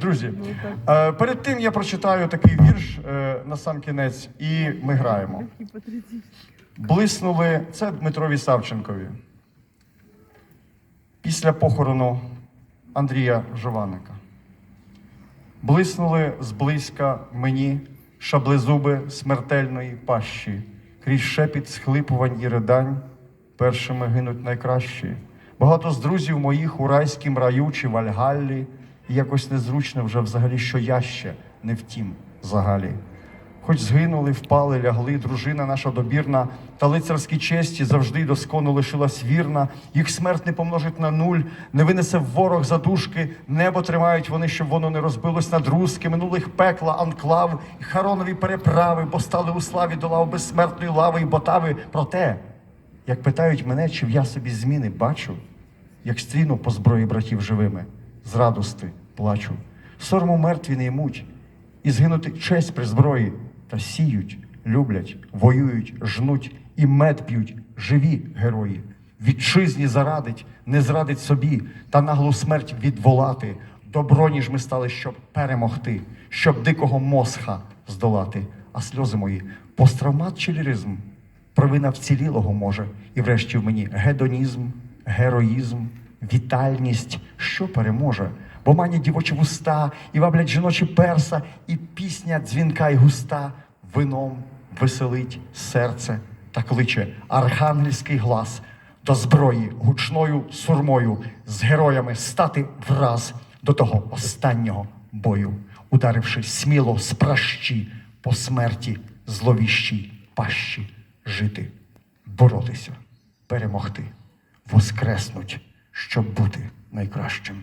друзі. Е, Перед тим я прочитаю такий вірш е, на сам кінець, і ми граємо. Блиснули це Дмитрові Савченкові. Після похорону Андрія Жованика. Блиснули зблизька мені шаблезуби смертельної пащі, крізь шепіт схлипувань і ридань, першими гинуть найкращі. Багато з друзів моїх у райськім раю чи Вальгаллі, і якось незручно вже взагалі, що я ще не втім загалі. Хоч згинули, впали, лягли, дружина наша добірна, та лицарські честі завжди доскону лишилась вірна. Їх смерть не помножить на нуль, не винесе ворог задушки, небо тримають вони, щоб воно не розбилось над руски, минулих пекла, анклав, і харонові переправи, бо стали у славі до лав безсмертної лави і ботави. Проте, як питають мене, чи я собі зміни бачу, як стріну по зброї братів живими, з радости плачу. Сорму мертві не ймуть, і згинути честь при зброї, та сіють, люблять, воюють, жнуть і мед п'ють живі герої. Вітчизні зарадить, не зрадить собі, та наглу смерть відволати. Добро, ніж ми стали, щоб перемогти, щоб дикого мосха здолати. А сльози мої посттравмат чи ліризм? Провина вцілілого може, і врешті в мені гедонізм, героїзм, вітальність, що переможе, бо манять дівочі вуста, і ваблять жіночі перса, і пісня дзвінка й густа, вином веселить серце та кличе архангельський глас до зброї гучною сурмою з героями стати враз до того останнього бою, ударивши сміло з пращі по смерті зловіщій пащі жити, боротися, перемогти, воскреснуть, щоб бути найкращим.